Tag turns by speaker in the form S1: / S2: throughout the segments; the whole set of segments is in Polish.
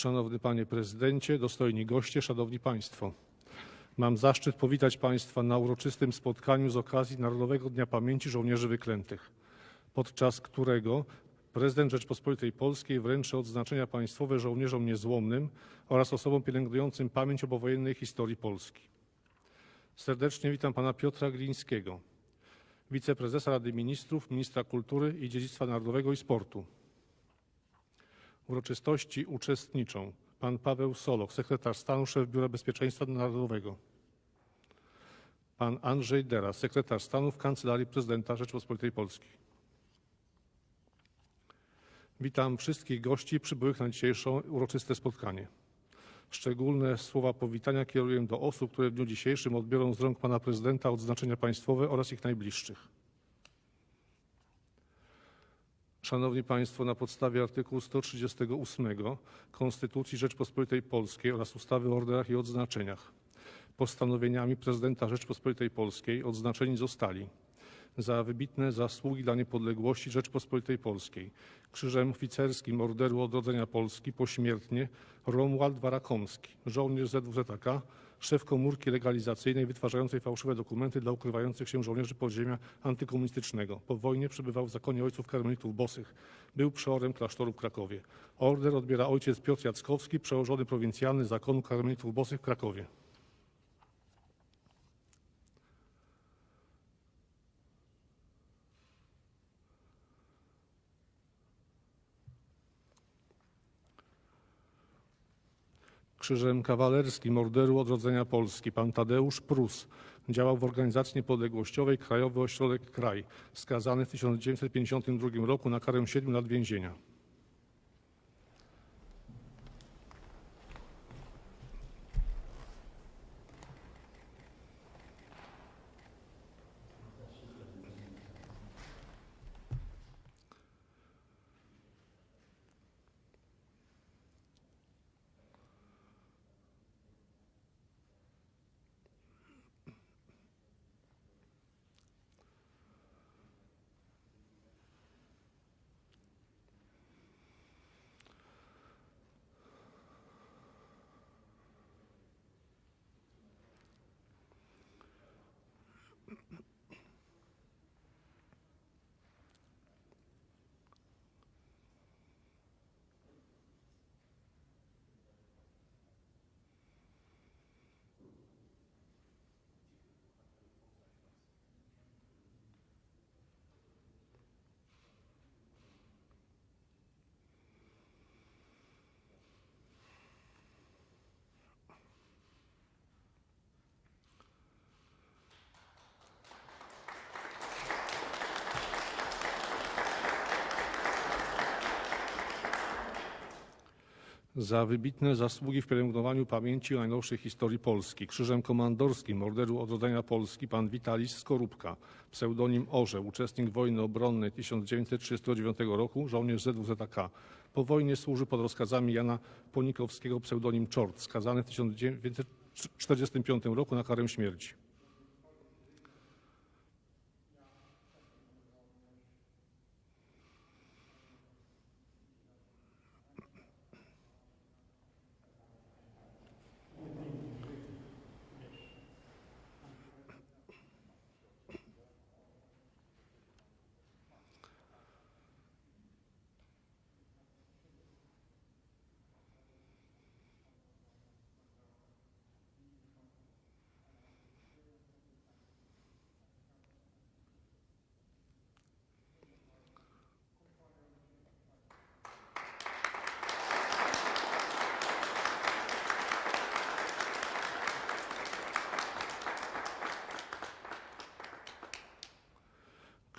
S1: Szanowny Panie Prezydencie, dostojni goście, Szanowni Państwo. Mam zaszczyt powitać Państwa na uroczystym spotkaniu z okazji Narodowego Dnia Pamięci Żołnierzy Wyklętych, podczas którego prezydent Rzeczpospolitej Polskiej wręczy odznaczenia państwowe żołnierzom niezłomnym oraz osobom pielęgnującym pamięć o powojennej historii Polski. Serdecznie witam Pana Piotra Glińskiego, wiceprezesa Rady Ministrów, ministra kultury i dziedzictwa narodowego i sportu. Uroczystości uczestniczą pan Paweł Soloch, sekretarz stanu, szef Biura Bezpieczeństwa Narodowego, pan Andrzej Dera, sekretarz stanu w Kancelarii Prezydenta Rzeczypospolitej Polskiej. Witam wszystkich gości przybyłych na dzisiejsze uroczyste spotkanie. Szczególne słowa powitania kieruję do osób, które w dniu dzisiejszym odbiorą z rąk pana prezydenta odznaczenia państwowe oraz ich najbliższych. Szanowni Państwo, na podstawie artykułu 138 Konstytucji Rzeczpospolitej Polskiej oraz ustawy o orderach i odznaczeniach postanowieniami prezydenta Rzeczpospolitej Polskiej odznaczeni zostali za wybitne zasługi dla niepodległości Rzeczpospolitej Polskiej Krzyżem Oficerskim Orderu Odrodzenia Polski pośmiertnie Romuald Warakomski, żołnierz ZWZK, szef komórki legalizacyjnej wytwarzającej fałszywe dokumenty dla ukrywających się żołnierzy podziemia antykomunistycznego. Po wojnie przebywał w zakonie ojców karmelitów bosych. Był przeorem klasztoru w Krakowie. Order odbiera ojciec Piotr Jackowski, przełożony prowincjalny zakonu karmelitów bosych w Krakowie. Krzyżem Kawalerskim Orderu Odrodzenia Polski pan Tadeusz Prus działał w Organizacji Niepodległościowej Krajowy Ośrodek Kraj, skazany w 1952 roku na karę 7 lat więzienia. Za wybitne zasługi w pielęgnowaniu pamięci o najnowszej historii Polski. Krzyżem Komandorskim Orderu Odrodzenia Polski pan Witalis Skorupka, pseudonim Orzeł, uczestnik wojny obronnej 1939 roku, żołnierz ZWZK. Po wojnie służy pod rozkazami Jana Ponikowskiego, pseudonim Czort, skazany w 1945 roku na karę śmierci.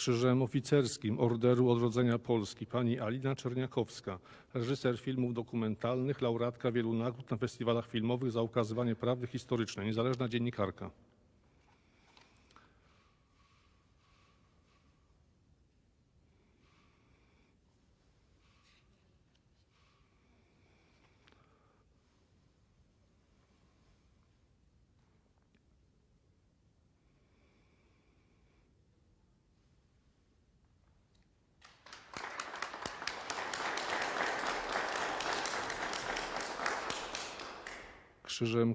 S1: Krzyżem Oficerskim Orderu Odrodzenia Polski pani Alina Czerniakowska, reżyser filmów dokumentalnych, laureatka wielu nagród na festiwalach filmowych za ukazywanie prawdy historycznej, niezależna dziennikarka.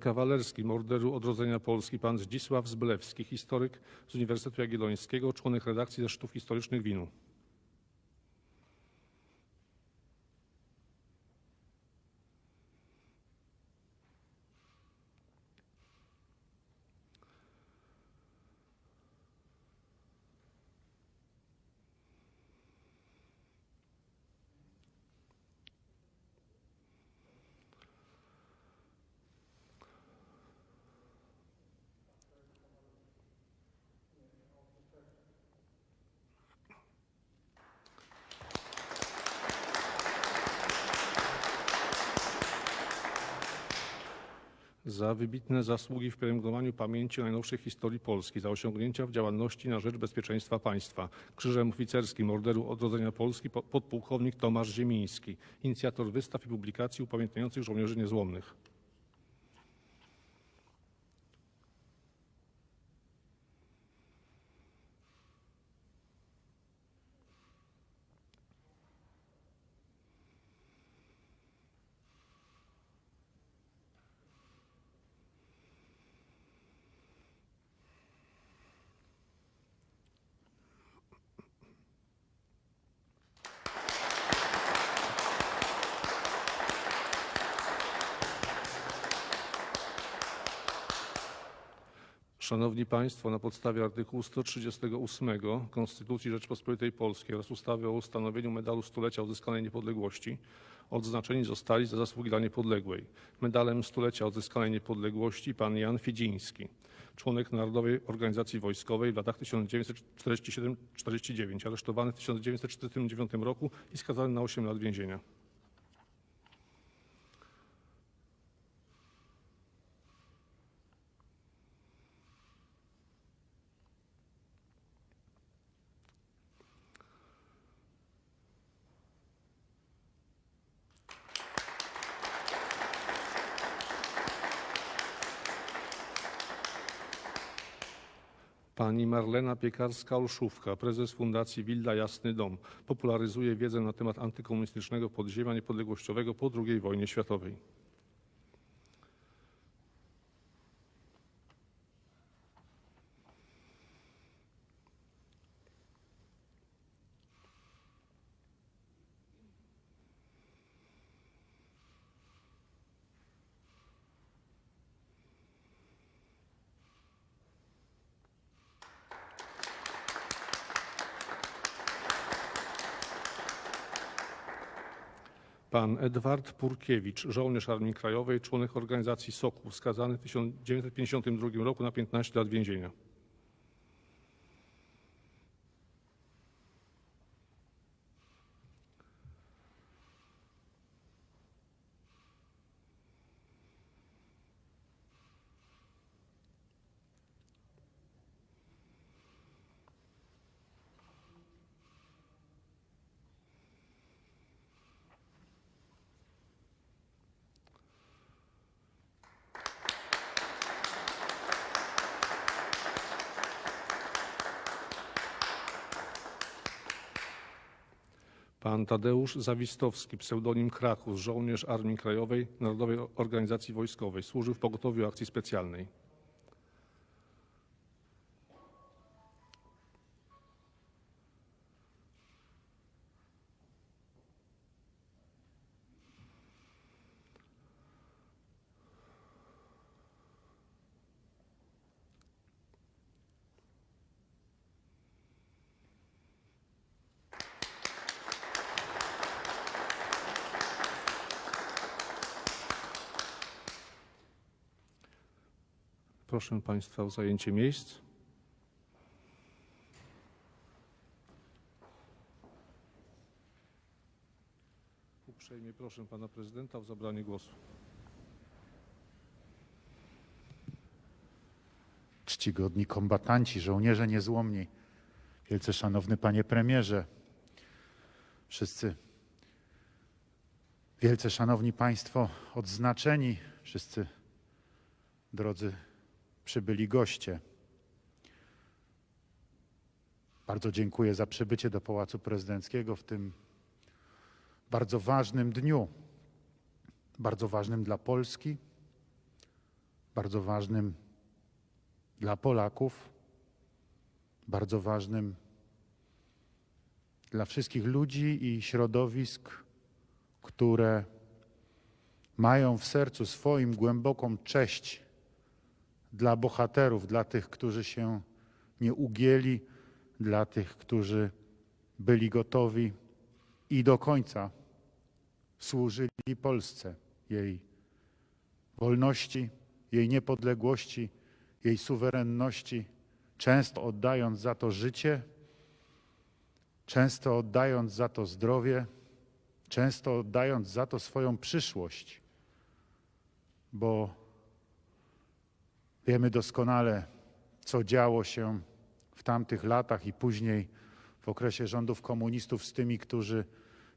S1: Kawalerskim Orderu Odrodzenia Polski pan Zdzisław Zblewski, historyk z Uniwersytetu Jagiellońskiego, członek redakcji Zeszytów Historycznych WINU. Za wybitne zasługi w pielęgnowaniu pamięci najnowszej historii Polski, za osiągnięcia w działalności na rzecz bezpieczeństwa państwa. Krzyżem Oficerskim Orderu Odrodzenia Polski po- podpułkownik Tomasz Ziemiński, inicjator wystaw i publikacji upamiętniających żołnierzy niezłomnych. Szanowni Państwo, na podstawie artykułu 138 Konstytucji Rzeczpospolitej Polskiej oraz ustawy o ustanowieniu Medalu Stulecia Odzyskanej Niepodległości odznaczeni zostali za zasługi dla niepodległej. Medalem Stulecia Odzyskanej Niepodległości pan Jan Fidziński, członek Narodowej Organizacji Wojskowej w latach 1947-49, aresztowany w 1949 roku i skazany na 8 lat więzienia. Pani Marlena Piekarska-Olszówka, prezes Fundacji Wilda Jasny Dom, popularyzuje wiedzę na temat antykomunistycznego podziemia niepodległościowego po II wojnie światowej. Pan Edward Purkiewicz, żołnierz Armii Krajowej, członek organizacji Sokół, skazany w 1952 roku na 15 lat więzienia. Pan Tadeusz Zawistowski, pseudonim Krakus, żołnierz Armii Krajowej, Narodowej Organizacji Wojskowej, służył w pogotowiu akcji specjalnej. Proszę Państwa o zajęcie miejsc. Uprzejmie proszę Pana Prezydenta o zabranie głosu.
S2: czcigodni kombatanci, żołnierze niezłomni, wielce szanowny panie premierze, wszyscy wielce szanowni państwo odznaczeni, wszyscy drodzy przybyli goście. Bardzo dziękuję za przybycie do Pałacu Prezydenckiego w tym bardzo ważnym dniu, bardzo ważnym dla Polski, bardzo ważnym dla Polaków, bardzo ważnym dla wszystkich ludzi i środowisk, które mają w sercu swoim głęboką cześć dla bohaterów, dla tych, którzy się nie ugięli, dla tych, którzy byli gotowi i do końca służyli Polsce, jej wolności, jej niepodległości, jej suwerenności, często oddając za to życie, często oddając za to zdrowie, często oddając za to swoją przyszłość, bo wiemy doskonale, co działo się w tamtych latach i później w okresie rządów komunistów z tymi, którzy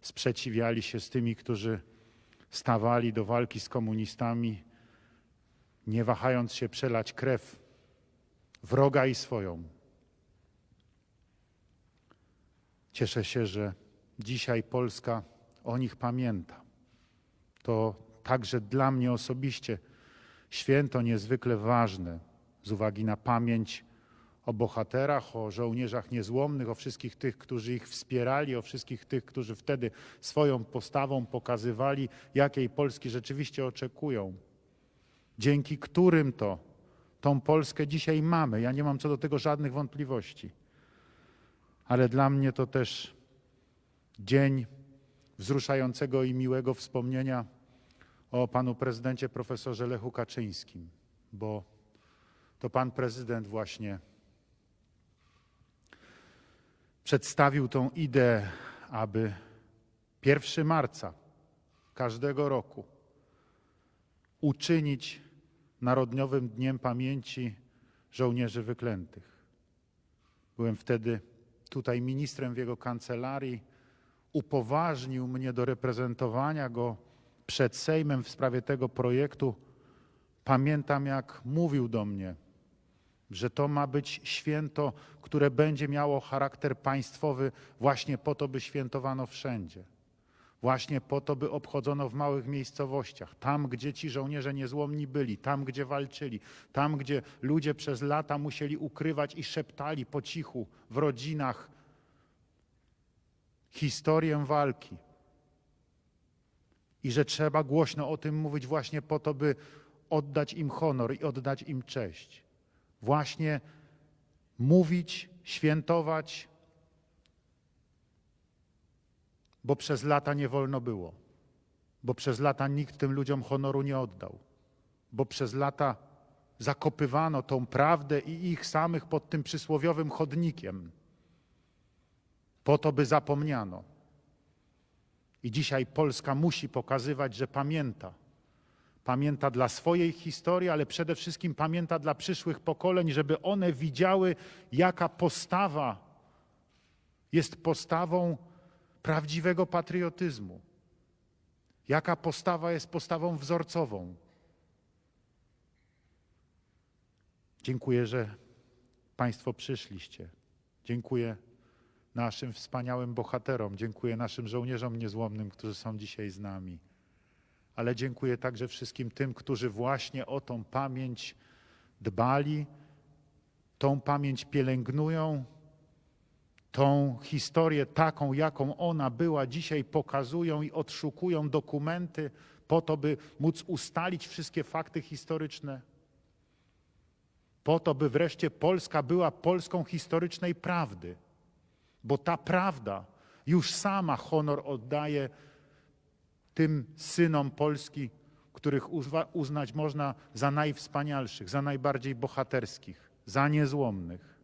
S2: sprzeciwiali się, z tymi, którzy stawali do walki z komunistami, nie wahając się przelać krew wroga i swoją. Cieszę się, że dzisiaj Polska o nich pamięta. To także dla mnie osobiście święto niezwykle ważne z uwagi na pamięć o bohaterach, o żołnierzach niezłomnych, o wszystkich tych, którzy ich wspierali, o wszystkich tych, którzy wtedy swoją postawą pokazywali, jakiej Polski rzeczywiście oczekują, dzięki którym to tą Polskę dzisiaj mamy. Ja nie mam co do tego żadnych wątpliwości. Ale dla mnie to też dzień wzruszającego i miłego wspomnienia o panu prezydencie profesorze Lechu Kaczyńskim, bo to pan prezydent właśnie przedstawił tą ideę, aby 1 marca każdego roku uczynić Narodowym Dniem Pamięci Żołnierzy Wyklętych. Byłem wtedy tutaj ministrem w jego kancelarii. Upoważnił mnie do reprezentowania go przed Sejmem w sprawie tego projektu. Pamiętam, jak mówił do mnie, że to ma być święto, które będzie miało charakter państwowy, właśnie po to, by świętowano wszędzie. Właśnie po to, by obchodzono w małych miejscowościach, tam, gdzie ci żołnierze niezłomni byli, tam, gdzie walczyli, tam, gdzie ludzie przez lata musieli ukrywać i szeptali po cichu w rodzinach historię walki. I że trzeba głośno o tym mówić właśnie po to, by oddać im honor i oddać im cześć. Właśnie mówić, świętować, bo przez lata nie wolno było, bo przez lata nikt tym ludziom honoru nie oddał, bo przez lata zakopywano tą prawdę i ich samych pod tym przysłowiowym chodnikiem, po to, by zapomniano. I dzisiaj Polska musi pokazywać, że pamięta. Pamięta dla swojej historii, ale przede wszystkim pamięta dla przyszłych pokoleń, żeby one widziały, jaka postawa jest postawą prawdziwego patriotyzmu. Jaka postawa jest postawą wzorcową. Dziękuję, że Państwo przyszliście. Dziękuję naszym wspaniałym bohaterom, dziękuję naszym żołnierzom niezłomnym, którzy są dzisiaj z nami. Ale dziękuję także wszystkim tym, którzy właśnie o tą pamięć dbali, tą pamięć pielęgnują, tą historię taką, jaką ona była, dzisiaj pokazują i odszukują dokumenty po to, by móc ustalić wszystkie fakty historyczne. Po to, by wreszcie Polska była Polską historycznej prawdy. Bo ta prawda już sama honor oddaje tym synom Polski, których uznać można za najwspanialszych, za najbardziej bohaterskich, za niezłomnych.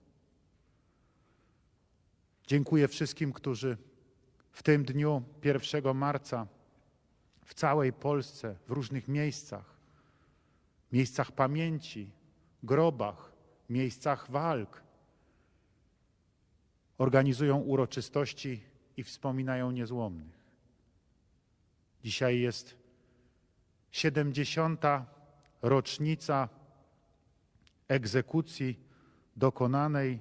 S2: Dziękuję wszystkim, którzy w tym dniu 1 marca w całej Polsce, w różnych miejscach, miejscach pamięci, grobach, miejscach walk, organizują uroczystości i wspominają niezłomnych. Dzisiaj jest 70. rocznica egzekucji dokonanej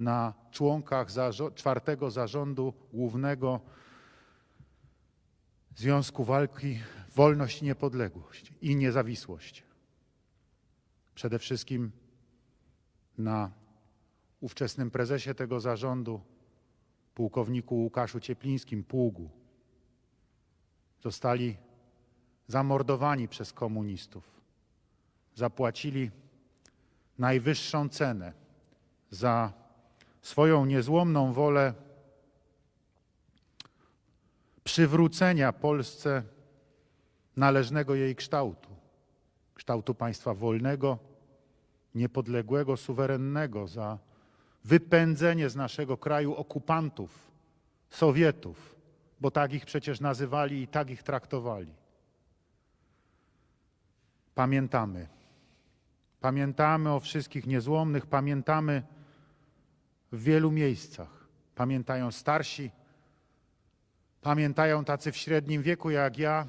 S2: na członkach czwartego zarządu głównego Związku Walki Wolność Niepodległość i Niezawisłość. przede wszystkim na ówczesnym prezesie tego zarządu, pułkowniku Łukaszu Cieplińskim, Pługu. Zostali zamordowani przez komunistów. Zapłacili najwyższą cenę za swoją niezłomną wolę przywrócenia Polsce należnego jej kształtu kształtu państwa wolnego, niepodległego, suwerennego, za wypędzenie z naszego kraju okupantów, Sowietów, bo tak ich przecież nazywali i tak ich traktowali. Pamiętamy. Pamiętamy o wszystkich niezłomnych, pamiętamy w wielu miejscach. Pamiętają starsi, pamiętają tacy w średnim wieku jak ja,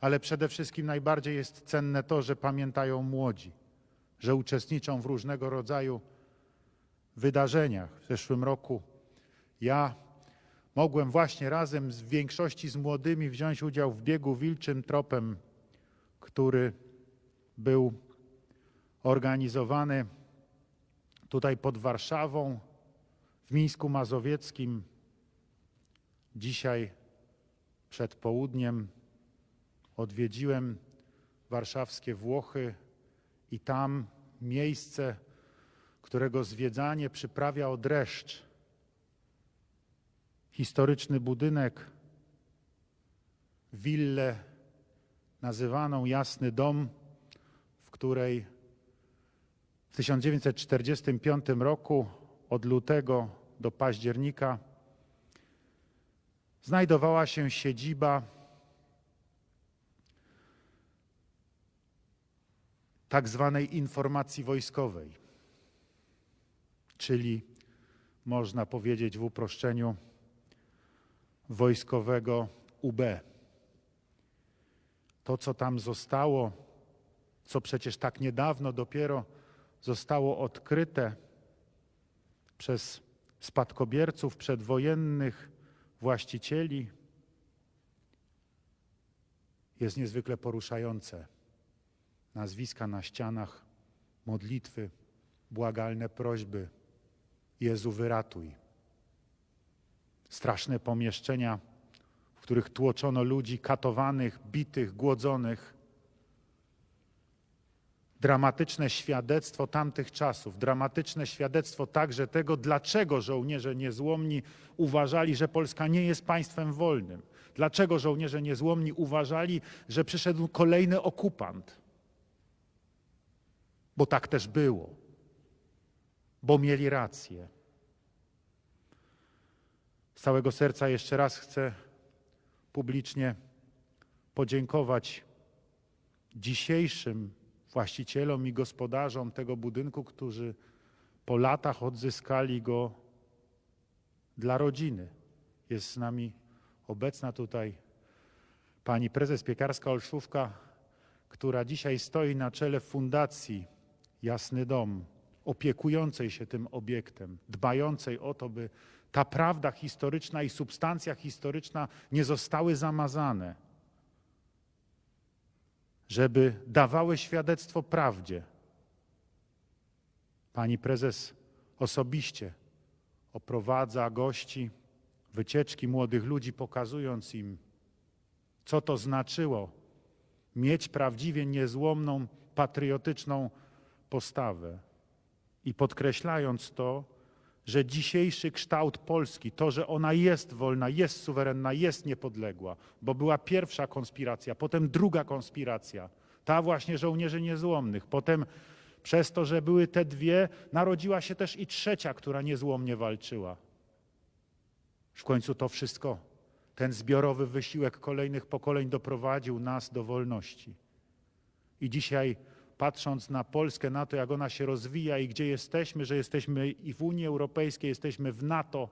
S2: ale przede wszystkim najbardziej jest cenne to, że pamiętają młodzi, że uczestniczą w różnego rodzaju wydarzeniach. W zeszłym roku ja mogłem właśnie razem z większości z młodymi wziąć udział w biegu wilczym tropem, który był organizowany tutaj pod Warszawą, w Mińsku Mazowieckim. Dzisiaj przed południem odwiedziłem warszawskie Włochy i tam miejsce, którego zwiedzanie przyprawia o dreszcz. Historyczny budynek, willę nazywaną Jasny Dom, w której w 1945 roku od lutego do października znajdowała się siedziba tak zwanej informacji wojskowej, czyli można powiedzieć w uproszczeniu wojskowego UB. To, co tam zostało, co przecież tak niedawno dopiero zostało odkryte przez spadkobierców przedwojennych właścicieli, jest niezwykle poruszające nazwiska na ścianach, modlitwy, błagalne prośby. Jezu, wyratuj. Straszne pomieszczenia, w których tłoczono ludzi katowanych, bitych, głodzonych. Dramatyczne świadectwo tamtych czasów, dramatyczne świadectwo także tego, dlaczego żołnierze niezłomni uważali, że Polska nie jest państwem wolnym. Dlaczego żołnierze niezłomni uważali, że przyszedł kolejny okupant bo tak też było, bo mieli rację. Z całego serca jeszcze raz chcę publicznie podziękować dzisiejszym właścicielom i gospodarzom tego budynku, którzy po latach odzyskali go dla rodziny. Jest z nami obecna tutaj pani prezes Piekarska-Olszówka, która dzisiaj stoi na czele fundacji Jasny Dom, opiekującej się tym obiektem, dbającej o to, by ta prawda historyczna i substancja historyczna nie zostały zamazane, żeby dawały świadectwo prawdzie. Pani prezes osobiście oprowadza gości wycieczki młodych ludzi, pokazując im, co to znaczyło mieć prawdziwie niezłomną, patriotyczną postawę i podkreślając to, że dzisiejszy kształt Polski, to, że ona jest wolna, jest suwerenna, jest niepodległa, bo była pierwsza konspiracja, potem druga konspiracja, ta właśnie żołnierzy niezłomnych, potem przez to, że były te dwie, narodziła się też i trzecia, która niezłomnie walczyła. W końcu to wszystko, ten zbiorowy wysiłek kolejnych pokoleń doprowadził nas do wolności. I dzisiaj patrząc na Polskę, na to, jak ona się rozwija i gdzie jesteśmy, że jesteśmy i w Unii Europejskiej, jesteśmy w NATO,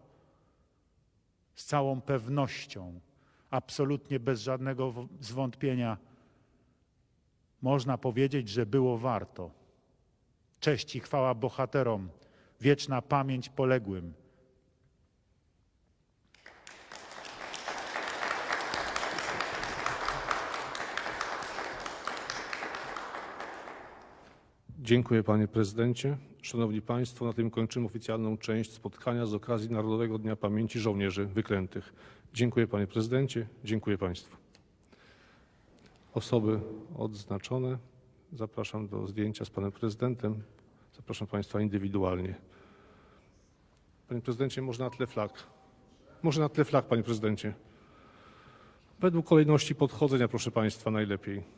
S2: z całą pewnością, absolutnie bez żadnego zwątpienia, można powiedzieć, że było warto. Cześć i chwała bohaterom, wieczna pamięć poległym.
S1: Dziękuję panie prezydencie. Szanowni państwo, na tym kończymy oficjalną część spotkania z okazji Narodowego Dnia Pamięci Żołnierzy Wyklętych. Dziękuję panie prezydencie, dziękuję państwu. Osoby odznaczone zapraszam do zdjęcia z panem prezydentem. Zapraszam państwa indywidualnie. Panie prezydencie, może na tle flag. Może na tle flag, panie prezydencie. Według kolejności podchodzenia, proszę państwa, najlepiej.